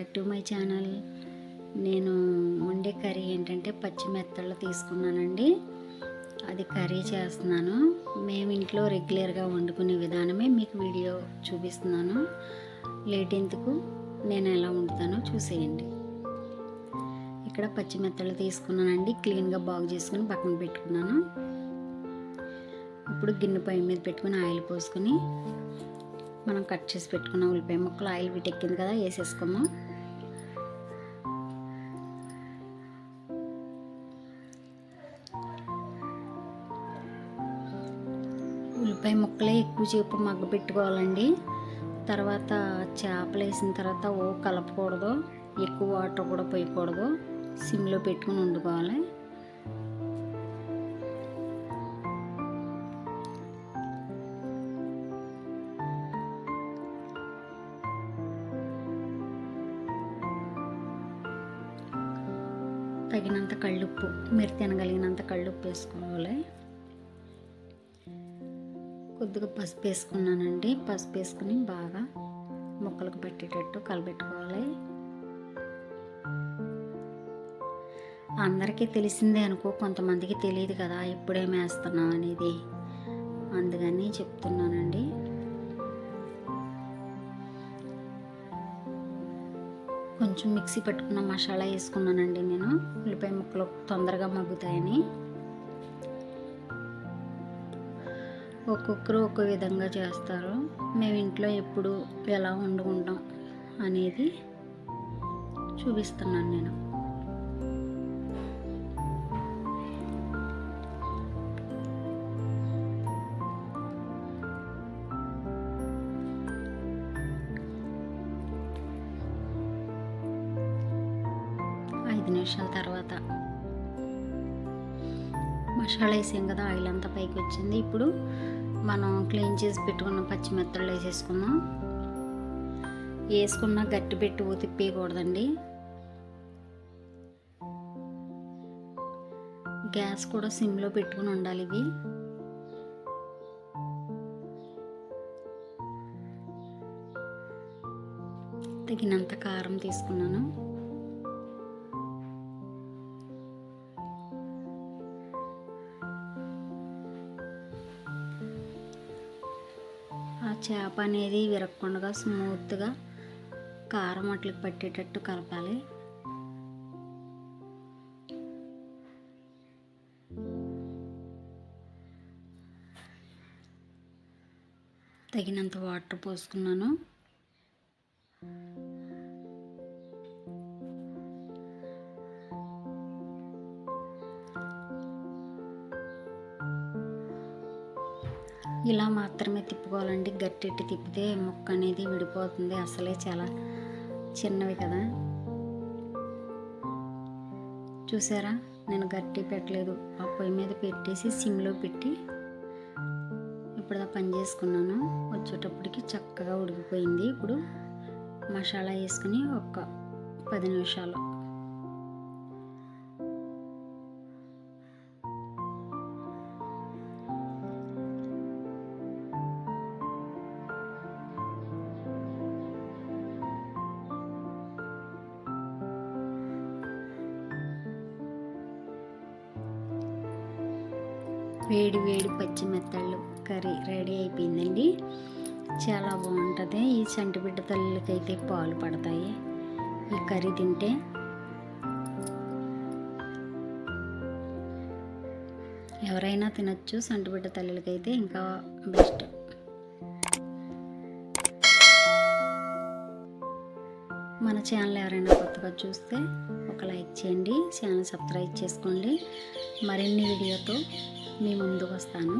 Back to my channel. నేను వండే curry ఏంటంటే పచ్చి మెత్తళ్ళు తీసుకున్నానండి. అది కర్రీ చేస్తున్నాను. మేము ఇంట్లో రెగ్యులర్గా వండుకునే విధానమే మీకు వీడియో చూపిస్తున్నాను. లేట్ ఎందుకు? నేను ఎలా వండుతానో చూసేయండి. ఇక్కడ పచ్చి మెత్తళ్ళు తీసుకున్నానండి. క్లీన్గా బాగు చేసుకుని పక్కన పెట్టుకున్నాను. ఇప్పుడు గిన్నె పై మీద పెట్టుకుని ఆయిల్ పోసుకొని మనం కట్ చేసి పెట్టుకున్న ఉల్లిపాయ ముక్కలు ఆయిల్ వీటెక్కింది కదా వేసేసుకున్నాం ఉల్లిపాయ ముక్కలే ఎక్కువ చేపు మగ్గ పెట్టుకోవాలండి తర్వాత చేపలు వేసిన తర్వాత ఓ కలపకూడదు ఎక్కువ వాటర్ కూడా పోయకూడదు. సిమ్లో పెట్టుకుని వండుకోవాలి. తగినంత కళ్ళుప్పు మీరు తినగలిగినంత కళ్ళుప్పు వేసుకోవాలి. కొద్దిగా పసుపు వేసుకున్నానండి. పసుపు వేసుకుని బాగా ముక్కలకు పెట్టేటట్టు కలబెట్టుకోవాలి. అందరికీ తెలిసిందే అనుకో కొంతమందికి తెలియదు కదా ఇప్పుడేం వేస్తున్నాం అనేది. అందుకని చెప్తున్నానండి. కొంచెం మిక్సీ పెట్టుకున్న మసాలా వేసుకున్నానండి నేను. ఉల్లిపాయ ముక్కలు తొందరగా మగ్గుతాయని. ఒక్కొక్కరు ఒక్కో విధంగా చేస్తారు. మేము ఇంట్లో ఎప్పుడు ఎలా వండుకుంటాం అనేది చూపిస్తున్నాను నేను. ఐదు నిమిషాల తర్వాత మసాలా వేసాం కదా ఆయిల్ అంతా పైకి వచ్చింది. ఇప్పుడు మనం క్లీన్ చేసి పెట్టుకున్న పచ్చిమెత్తలు వేసేసుకుందాం. వేసుకున్న గట్టి పెట్టి తిప్పేయకూడదండి. గ్యాస్ కూడా సిమ్లో పెట్టుకుని ఉండాలి ఇవి. తగినంత కారం తీసుకున్నాను. చేప అనేది విరగకుండా స్మూత్గా కారం అట్లకి పట్టేటట్టు కలపాలి. తగినంత వాటర్ పోసుకున్నాను. ఇలా మాత్రమే తిప్పుకోవాలండి. గట్టెట్టి తిప్పితే ముక్క అనేది విడిపోతుంది. అసలే చాలా చిన్నవి కదా. చూసారా? నేను గట్టి పెట్టలేదు. ఆ పొయ్యి మీద పెట్టేసి సిమ్లో పెట్టి ఇప్పుడు పని చేసుకున్నాను. వచ్చేటప్పటికి చక్కగా ఉడికిపోయింది. ఇప్పుడు మసాలా వేసుకుని ఒక పది నిమిషాలు వేడి వేడి పచ్చిమెత్తళ్ళు కర్రీ రెడీ అయిపోయిందండి. చాలా బాగుంటుంది. ఈ చంటిబిడ్డ తల్లికైతే పాలు పడతాయి. ఈ కర్రీ తింటే ఎవరైనా తినొచ్చు. సంటిబిడ్డ తల్లులకైతే ఇంకా బెస్ట్. మన ఛానల్ ఎవరైనా కొత్తగా చూస్తే ఒక లైక్ చేయండి. ఛానల్ సబ్స్క్రైబ్ చేసుకోండి. మరిన్ని వీడియోతో మీ ముందుకు వస్తాను